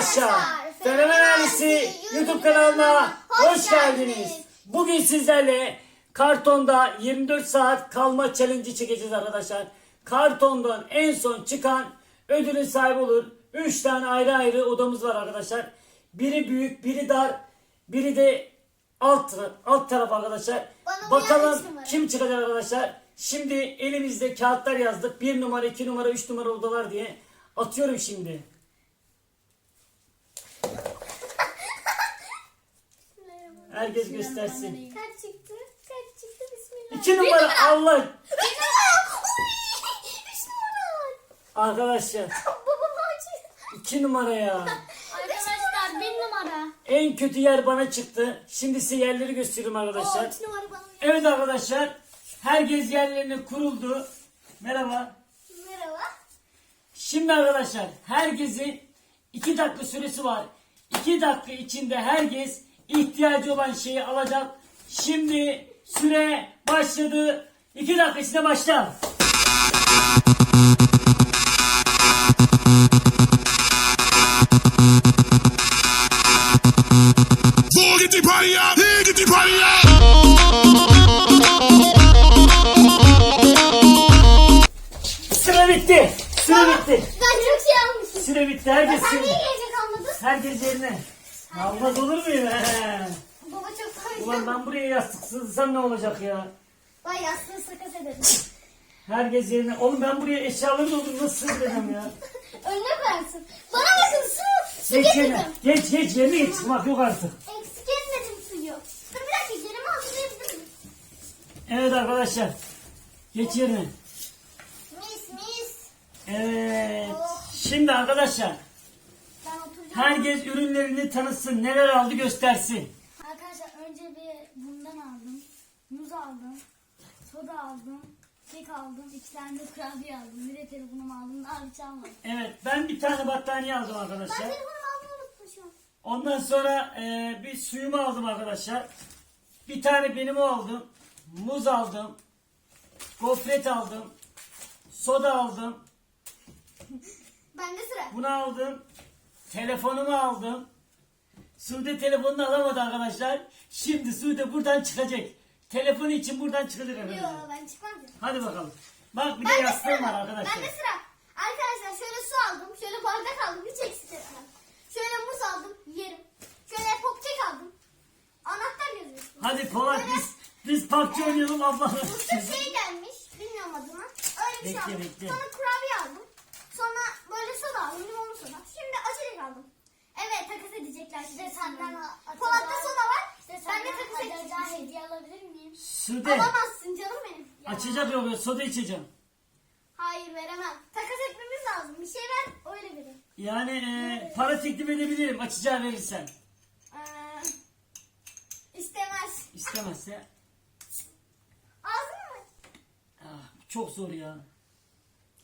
arkadaşlar. Fenomen Ailesi YouTube kanalına hoş geldiniz. Bugün sizlerle kartonda 24 saat kalma challenge çekeceğiz arkadaşlar. Kartondan en son çıkan ödülün sahibi olur. 3 tane ayrı ayrı odamız var arkadaşlar. Biri büyük, biri dar, biri de alt alt taraf arkadaşlar. Bana Bakalım kim çıkacak arkadaşlar. Şimdi elimizde kağıtlar yazdık. 1 numara, 2 numara, 3 numara odalar diye. Atıyorum şimdi. Herkes göstersin. Kaç çıktı? Kaç çıktı? Bismillah. 2 numara Allah. Bir numara. Uy, Üç numara. Arkadaşlar Babam acı. 2 numara ya. Arkadaşlar bir numara. En kötü yer bana çıktı. Şimdi size yerleri gösteriyorum arkadaşlar. üç numara bana. Evet arkadaşlar. Herkes yerlerine kuruldu. Merhaba. Merhaba. Şimdi arkadaşlar herkesin 2 dakika süresi var. 2 dakika içinde herkes ihtiyacı olan şeyi alacak. Şimdi süre başladı. 2 dakika içinde başla. Four, get the party up! Here, get the party up! Süre bitti. Süre bitti. Ben çok şey almışım. Süre bitti. Herkes Sen niye gelecek almadın? Herkes yerine. Almaz olur muyum? He. Baba çok koydu. Ulan ben buraya yastık sığdırsam ne olacak ya? Vay yastığı sakat ederim. Herkes yerine. Oğlum ben buraya eşyaları doldurup nasıl sığdıracağım ya? Önüne koyarsın. Bana bakın su. Su Geç yerine. getirdim. Geç geç yerine geç. Çıkmak yok artık. Eksik etmedim suyu. Dur bir dakika yerime hazırlayabilirim. Evet arkadaşlar. Geç yerine. Mis mis. Evet. Şimdi arkadaşlar. Herkes ürünlerini tanıtsın. Neler aldı göstersin. Arkadaşlar önce bir bundan aldım. Muz aldım. Soda aldım. Kek aldım. iki tane de kurabiye aldım. Bir de telefonumu aldım. Hiç almadım. Evet ben bir tane battaniye aldım Ben arkadaşlar. telefonumu almayı unutmuşum. Ondan sonra e, bir suyumu aldım arkadaşlar. Bir tane benim aldım. Muz aldım. Gofret aldım. Soda aldım. Bende sıra. Bunu aldım. Telefonumu aldım. Sude telefonunu alamadı arkadaşlar. Şimdi Sude buradan çıkacak. Telefonu için buradan çıkacak arkadaşlar. Yok ben çıkmam. Hadi bakalım. Bak bir de yastığım var arkadaşlar. Bende sıra. Arkadaşlar şöyle su aldım. Şöyle bardak aldım. Hiç eksik etmem. Şöyle muz aldım. Yerim. Şöyle popkek aldım. Anahtar yazıyor. Hadi Polat biz biz PUBG oynayalım abla. Burada şey gelmiş. Bilmiyorum adını. Öyle bir şey Bekle, aldım. bekle. Sonra kurabiye aldım. Sonra böyle soda aldım. Limonlu soda. Şimdi açacak aldım. Evet İşte senden a- Polat'ta soda var. Ben de atacağı edecekmişim. hediye alabilir miyim? Sude Alamazsın canım benim. açacak yok soda içeceğim. Hayır veremem. Takas etmemiz lazım. Bir şey ver öyle verin. Yani e, para teklif edebilirim açacağı verirsen. Ee, istemez. İstemezse Ağzını mı? ah, çok zor ya.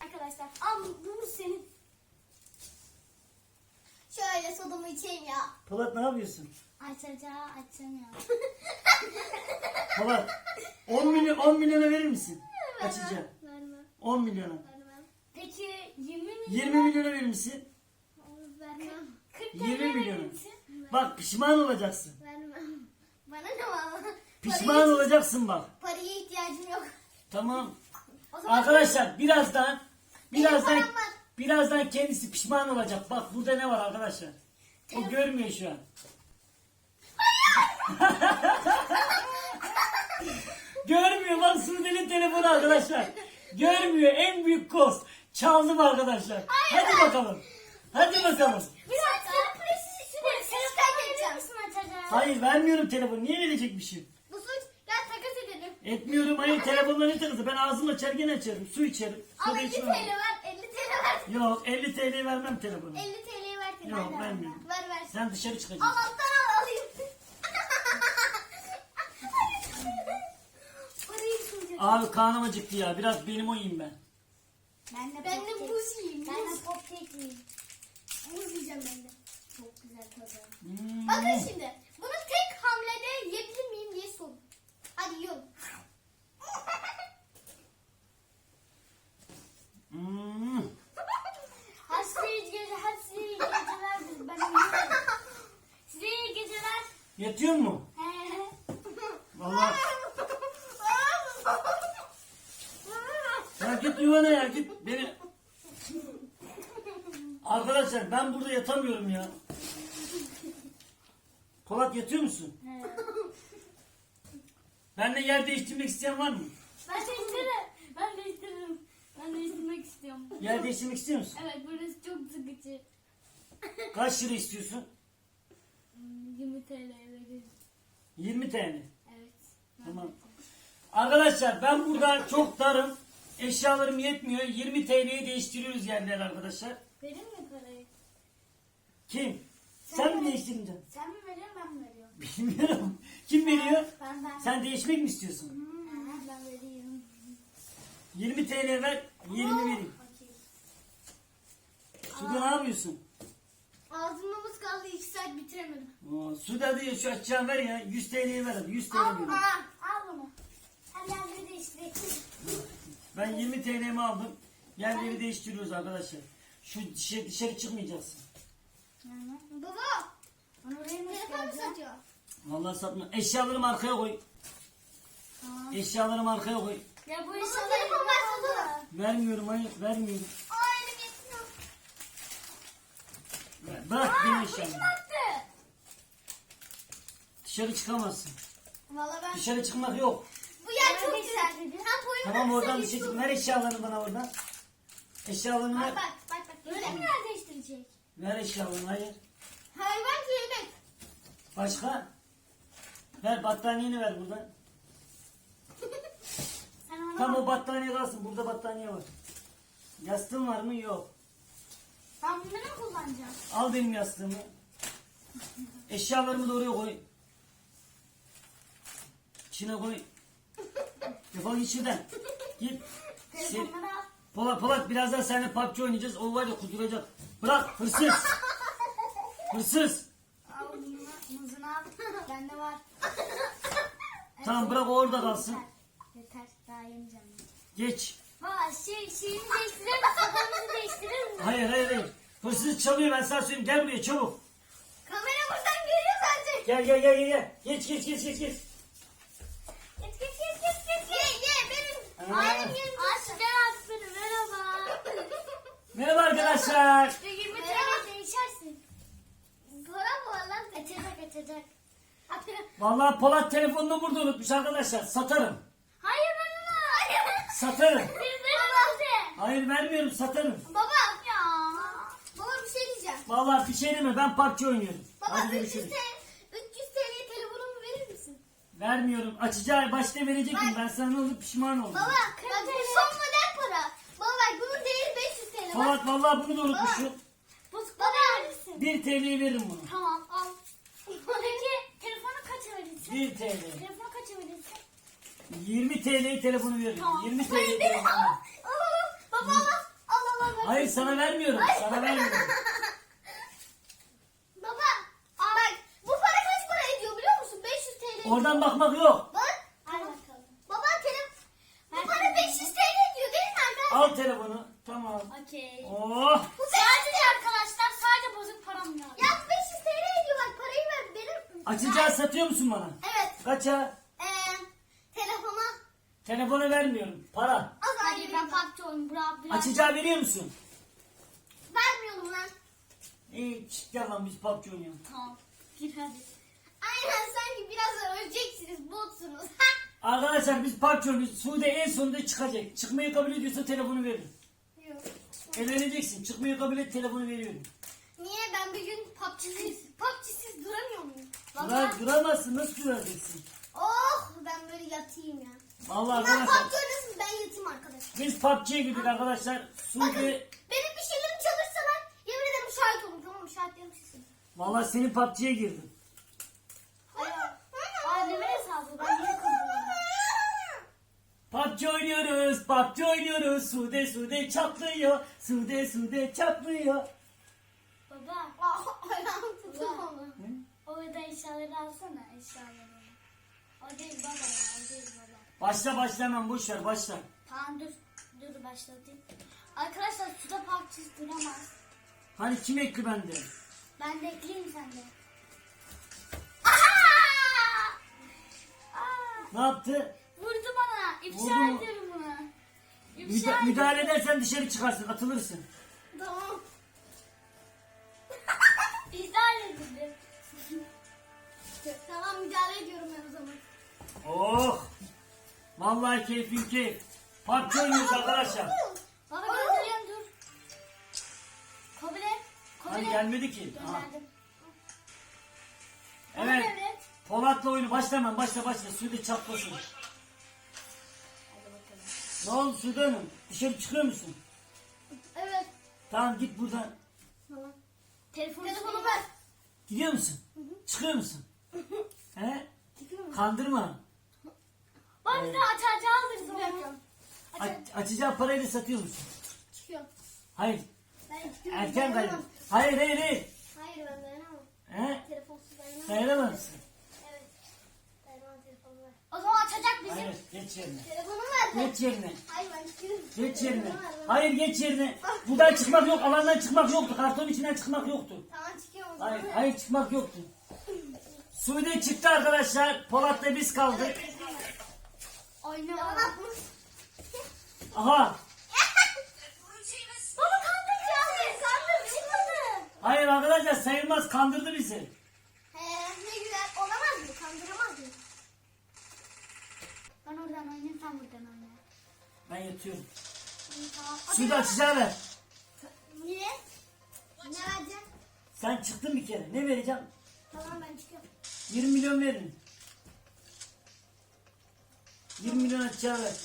Arkadaşlar al bu bu senin. Şöyle sodamı içeyim ya. Polat ne yapıyorsun? Açacağı açamıyor. Polat 10 milyon 10 milyona verir misin? Açacağım. Vermem. 10 milyona. Vermem. Peki 20 milyon? 20 milyona verir misin? Vermem. 40 20 TL milyon. verir misin? Bak pişman olacaksın. Vermem. Bana ne var? Pişman Paraya- olacaksın bak. Paraya ihtiyacım yok. Tamam. O zaman Arkadaşlar birazdan birazdan param var. Birazdan kendisi pişman olacak. Bak burada ne var arkadaşlar? O görmüyor şu an. görmüyor bak Sude'nin telefonu arkadaşlar. Görmüyor en büyük koz. Çaldım arkadaşlar. Hadi bakalım. Hadi bakalım. bir dakika. Sürpriz sürpriz kaybedeceğim. misin açacağı? Hayır vermiyorum telefonu. Niye verecekmişim? Bu suç gel takas edelim. Etmiyorum. Hayır telefonla ne takısı? Ben ağzımla açar gene açarım. Su içerim. Al Soda 50 TL içmem. ver. 50 TL ver. Yok 50 TL vermem telefonu. 50 TL'yi ver. Yok Ver, ver. vermiyorum. Ver ver. Sen dışarı çıkacaksın. Al alttan al alayım. Parayı. Abi karnım acıktı ya. Biraz benim oyayım ben. Ben de, Ben de buz yiyeyim, Ben buz. de pop yiyeyim. Muz yiyeceğim ben de. Çok güzel tadı. Hmm. Bakın şimdi. Bunu tek hamlede yiyebilir miyim diye sorun. Hadi yiyorum. Hmm. Hadi size iyi gece, hadi size iyi geceler. Ben Yatıyor mu? He. Vallahi. Ya git yuvana ya git beni. Arkadaşlar ben burada yatamıyorum ya. Polat yatıyor musun? He. Benle yer değiştirmek isteyen var mı? Ben değiştiririm. Ben değiştiririm. Ben değiştirmek istiyorum. Yer değiştirmek istiyor musun? Evet burası çok sıkıcı. Kaç lira istiyorsun? Hmm, 20 TL veririz. 20 TL. Evet. Tamam. Arkadaşlar ben burada çok darım. Eşyalarım yetmiyor. 20 TL'ye değiştiriyoruz yerleri arkadaşlar. Verir mi? Kim? Sen Sen mi değiştireceksin? Sen mi veriyorsun ben mi veriyorum? Bilmiyorum. Kim veriyor? Ben ben. Sen değişmek mi istiyorsun? Hmm, ben vereyim. 20 TL ver, 20 vereyim. Okey. Suda ne yapıyorsun? Ağzımda muz kaldı 2 saat bitiremedim. Oo, Suda diye şu açacağım ver ya. 100 TL'ye ver hadi. 100 TL Al bunu. Al bunu. Sen yerleri değiştirelim. Ben 20 TL'mi aldım. Yerleri değiştiriyoruz arkadaşlar. Şu dışarı, dışarı çıkmayacaksın. Baba Onu oraya nasıl telefon mu satıyor? Vallahi satma. Eşyalarımı arkaya koy. Tamam. Eşyalarımı arkaya koy. Ya bu Baba, eşyaları telefon versene. kaldı. Vermiyorum hayır vermiyorum. Aa elim yetmiyor. Ver, Bırak Aa, benim bu kim attı? Dışarı çıkamazsın. Valla ben Dışarı çıkmak yok. bu yer çok güzel. Hem Tamam oradan bir kısa şey çık. Ver eşyalarını bana oradan. Eşyalarını ver. Bak bak bak bak. Böyle mi yer değiştirecek? Ver eşyalarını hayır. Hayvan kelebek. Başka? Ver battaniyeni ver buradan. Tam o battaniye kalsın. Burada battaniye var. Yastığın var mı? Yok. Ben bunları mı kullanacağım? Al benim yastığımı. Eşyalarımı da oraya koy. İçine koy. Defol git şuradan. Git. Sen. Polat Polat birazdan seninle PUBG oynayacağız. O var ya kuduracak. Bırak hırsız. Hırsız. Al bunu. Muzunu al. Bende var. Tamam bırak o orada kalsın. Yeter. Daha yemeyeceğim. Geç. Baba şey, şeyini değiştirir misin? Sabahımızı değiştirir misin? Hayır hayır hayır. Hırsız çalıyor ben sana söyleyeyim. Gel buraya çabuk. Kamera buradan görüyor zaten. Gel gel gel gel. gel. Geç geç geç geç geç. Geç geç geç geç geç. Ye ye benim. Aa. Ailem yerim. Aç. Merhaba arkadaşlar. Şu 20 Merhaba. TL değişersin. Para mı var lan? Açacak açacak. Vallahi Polat telefonunu burada unutmuş arkadaşlar. Satarım. Hayır ben onu. Hayır. Satarım. Hayır vermiyorum satarım. Baba. Ya. Baba bir şey diyeceğim. Vallahi bir şey deme ben PUBG oynuyorum. Baba Hadi 300 görüşürüz. TL 300 TL'ye telefonumu verir misin? Vermiyorum. Açacağı başta verecektim. Ben sana ne olup pişman oldum. Baba bak bu son model para. Baba bak bunun değeri 500 TL. Bak. Polat vallahi bunu da unutmuşum. Bozuk Baba. verir misin? 1 TL'ye veririm bunu. Tamam al. Peki telefonu kaça verirsin? 1 TL. Telefonu kaça verirsin? 20 TL'ye telefonu veririm. Tamam. 20 Hayır TL'ye benim telefonu al. veririm. Al al al. Baba al al. Al al al. Hayır sana vermiyorum. Sana vermiyorum. Baba. Bak bu para kaç para ediyor biliyor musun? 500 TL. Oradan bakmak yok. Bak. Al bakalım. Baba telefon. Bu Ver para telefonu. 500 TL ediyor değil mi arkadaşlar? Al telefonu. Tamam. Okey. Oh. Bu Sadece arkadaşlar sadece bozuk param yok. Ya bu 500 TL ediyor bak parayı ver benim. Açacağı satıyor musun bana? Evet. Kaça? Eee telefona Telefonu vermiyorum. Para. az Hadi ben PUBG oyunu bırak biraz. Açacağı veriyor musun? vermiyorum lan. İyi çık gel lan biz PUBG oynayalım. Tamam. Gir hadi. Aynen sanki birazdan öleceksiniz botsunuz. Arkadaşlar biz PUBG oynuyoruz. Sude en sonunda çıkacak. Çıkmayı kabul ediyorsa telefonu veririm. Yok. Eğleneceksin. Çıkmayı kabul et telefonu veriyorum. Niye ben bir gün PUBG'siz, PUBG'siz duramıyor muyum? Durar, duramazsın. Nasıl duracaksın? Oh ben böyle yatayım ya. Vallahi Bunlar arkadaşlar. PUBG oynasın ben yatayım arkadaşlar. Biz PUBG'ye girdik arkadaşlar. Bakın Sude benim bir şeylerimi çalırsalar yemin ederim şahit olun tamam mı? Şahitlerim sizin. Vallahi senin PUBG'ye girdim. Anneme hesabı ben niye kırdım? PUBG oynuyoruz. PUBG oynuyoruz. Sude Sude çatlıyor. Sude Sude çatlıyor. Baba ayağım tutulmadı. o da eşyaları alsana eşyaları. O değil baba ya o değil baba. Başla başla hemen boş ver başla. Tamam dur. Dur başlatayım. Arkadaşlar suda PUBG duramaz. Hani kim ekli bende? Ben de ekleyeyim sende. Aha! Ne yaptı? Ediyorum bunu. Müda- müdahale edersen dışarı çıkarsın, atılırsın. Tamam. İhlal edildi. Tamam müdahale ediyorum ben o zaman. Oh! Vallahi keyfin keyif. PUBG oynuyoruz arkadaşlar. Baba gönderiyorum dur. Kabul et. Kabul Hani et. gelmedi ki. Gönderdim. Evet. Kabul et. Polat'la oyunu başla hemen başla başla. Sude çatlasın. Ne oldu Sude Hanım? Dışarı çıkıyor musun? Evet. Tamam git buradan. Tamam. Telefonu Telefonu ver. Gidiyor musun? Çıkıyor musun? He? Çıkıyor mu? Kandırma. Bak bize aç aç alırız onu. Bırakıyorum. Aç, açacağı parayla satıyor musun? Çıkıyor. Hayır. Ben çıkıyorum. Erken dayanamam. Hayır hayır hayır. Hayır ben dayanamam. He? Telefonsuz dayanamam. Dayanamaz mısın? Evet. Dayanamam telefonu ver. O zaman açacak bizi. Hayır geç yerine. Telefonu ver. Geç yerine. Hayır ben çıkıyorum. Geç yerine. Hayır geç yerine. Buradan çıkmak yok. Alandan çıkmak yoktu. Karton içinden çıkmak yoktu. Tamam çıkıyorum o zaman. Hayır, hayır çıkmak yoktu. Sude çıktı arkadaşlar. Polat'la biz kaldık. Oyna Yalan atmış. Aha. Baba kandık ya. Çıkmadı. Hayır arkadaşlar sayılmaz. Kandırdı bizi. He ne güzel. Olamaz mı? Kandıramaz mı? Ben oradan oynayayım sen buradan oyna. Ben yatıyorum. İyi, Tamam. Sude açacağı ver. Niye? Ne vereceğim? Sen çıktın bir kere. Ne vereceğim? Tamam ben çıkıyorum. 20 milyon verin. 20 milyon açacağı ver.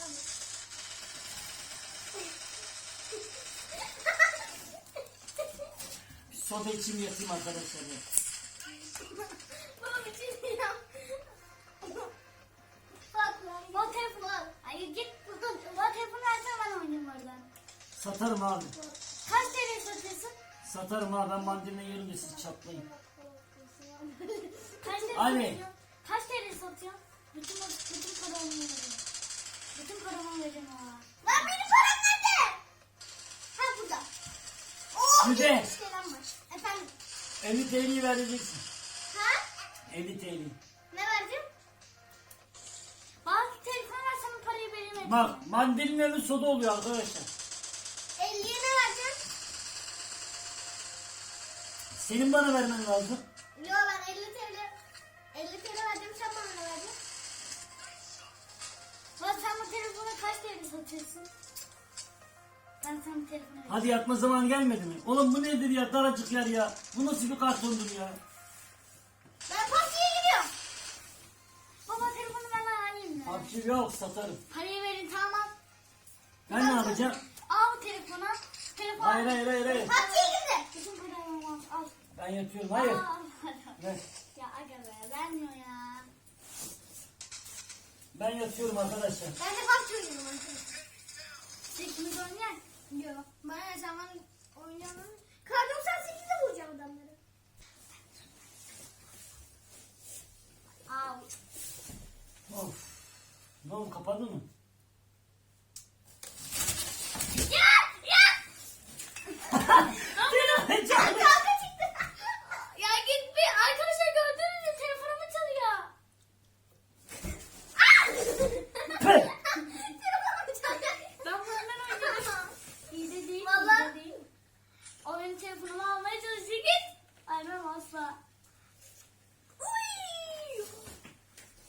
Bir soda içeyim yatayım arkadaşlar. ya. Satarım abi. Kaç TL satıyorsun? Satarım abi ben mandalina yerim de siz çatlayın. Kaç TL Ali. satıyorsun? Kaç TL satıyorsun? Bütün, bütün paramı vereceğim. Bütün paramı vereceğim ona. Lan benim param nerede? Ha burada. Oh, Sude. 70 TL'm var. Efendim. 50 TL'yi vereceksin. Ha? 50 TL. Ne vereceğim? Bak telefonu versem parayı veremedim. Bak mandalinalı soda oluyor arkadaşlar. 50'ye ne vereceğim? Senin bana vermen lazım. Yo ben 50 TL 50 TL vereceğim sen bana ne vereceksin? Bak sen bu telefonu kaç TL satıyorsun? Ben sana telefonu vereyim. Hadi yatma zamanı gelmedi mi? Oğlum bu nedir ya daracık yer ya. Bu nasıl bir kartondur ya? Ben PUBG'ye gidiyorum. Baba telefonu ben alayım mı? PUBG yok satarım. Parayı verin tamam. Ben ne yapacağım? Al telefonu. Telefon. Hayır hayır hayır hayır. PUBG'ye girdi. Bütün paramı al. Al. Ben yatıyorum hayır. Ver. ya aga be vermiyor ya. Ben yatıyorum arkadaşlar. Ben de PUBG oynuyorum arkadaşlar. Tekimiz oynayan. Yo. Bana ne zaman oynayalım? Kar 98'de vuracağım adamları. Al. Of. Ne oldu kapandı mı? Ya! Ya! Kavga çıktı. Ya git bir arkadaşlar gördünüz mü telefonumu çalıyor. Peh! Telefonumu çalıyor. Ben bundan oynuyorum. İyi de değil. Vallahi. iyi de değil. O benim telefonumu almaya çalışıyor git. Almam asla. Uy.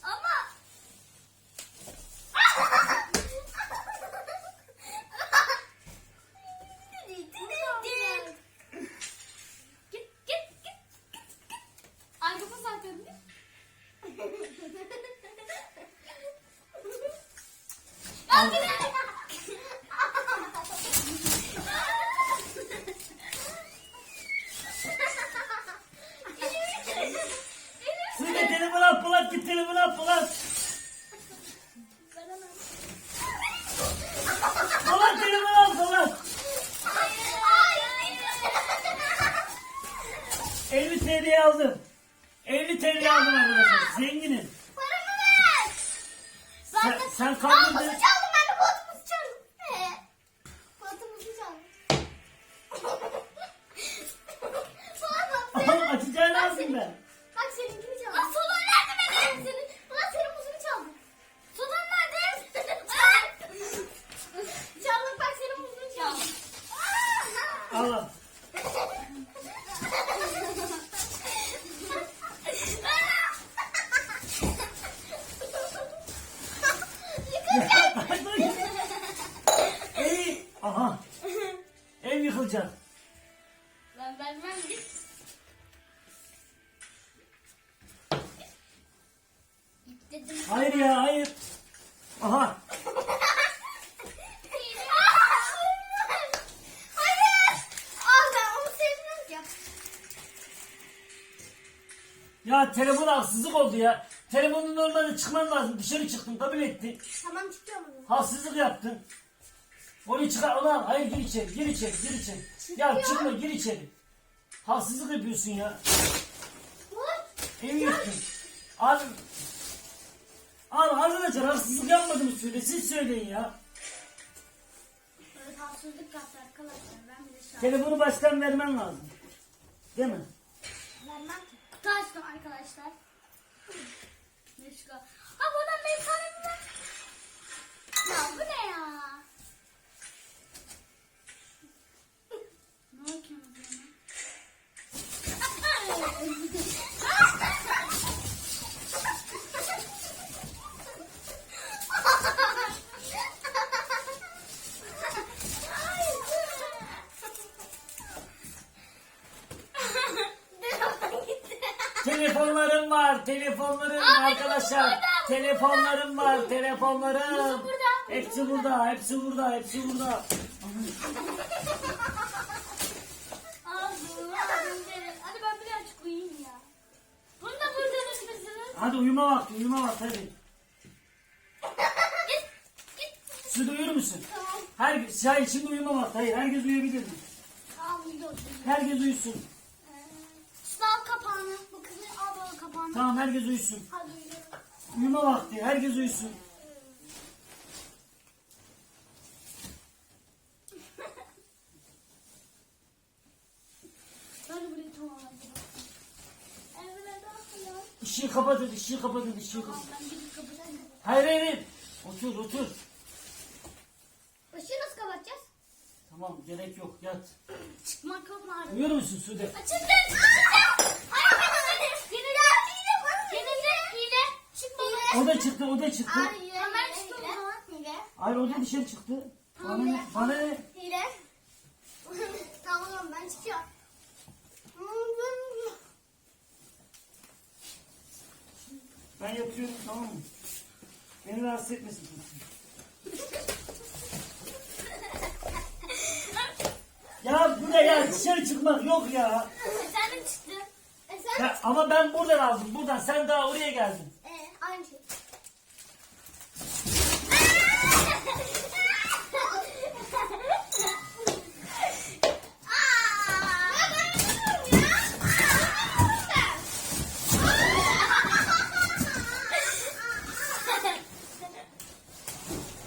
Ama git git git git git. Arkamı sakladın. Al. Hayır ya hayır. Aha. Ya telefon haksızlık oldu ya. Telefonun normalde çıkman lazım. Dışarı çıktın kabul ettin. Tamam çıkıyorum. Haksızlık yaptın. Onu çıkar ulan hayır gir içeri gir içeri gir içeri. Ya çıkma gir içeri. Haksızlık yapıyorsun ya. Vur. Evi yıktın. Abi. Abi arkadaşlar haksızlık yapmadığımı söyle siz söyleyin ya. Evet haksızlık yaptı arkadaşlar. Ben şu an Telefonu baştan vermen lazım. Değil mi? vermem ki. Kutu açtım arkadaşlar. Ne çıkar? Ha buradan benim ver. Ya bu ne ya? Ne bakıyorsunuz bana? Telefonlarım var, telefonlarım arkadaşlar. Telefonlarım var, telefonlarım. Hepsi burada, hepsi burada, hepsi burada. Hadi uyuma vakti, uyuma vakti hadi. Git, git. Siz de uyur musun? Tamam. Her, hayır şimdi uyuma vakti, hayır herkes uyuyabilir mi? Tamam. Herkes uyusun. Tamam herkes uyusun. Uyuma vakti, herkes uyusun. Ben. Işığı kapatın, ışığı kapatın, ışığı kapatın. Ben. Hayır hayır. Otur, otur. Işığı nasıl kapatacağız? Tamam, gerek yok, yat. Çıkmak yok mu artık? Uyuyor musun Sude? Açıldı. Açıldı. Yenildi. Yenildi. Hile. Çıkma. O da çıktı, o da çıktı. Hayır. Hemen çıktı o zaman. Hayır o da dışarı çıktı. Bana ne? Bana ne? Hile. tamam ben çıkıyorum. Ben yatıyorum tamam mı? Beni rahatsız etmesin kimse. Ya bu ne ya dışarı çıkmak yok ya. Sen de çıktın. E sen? ya. Ama ben buradan aldım buradan sen daha oraya geldin. Aynı şey.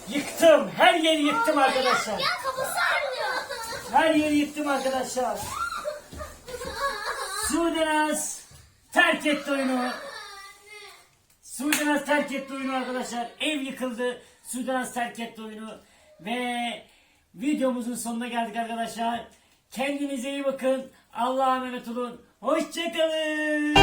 Yıktım her yeri yıktım arkadaşlar. Ya kafası ağrıyor. Her yeri yıktım arkadaşlar. Sudenaz terk etti oyunu. Sudanaz terk etti oyunu arkadaşlar. Ev yıkıldı. Sudanaz terk etti oyunu. Ve videomuzun sonuna geldik arkadaşlar. Kendinize iyi bakın. Allah'a emanet olun. Hoşçakalın.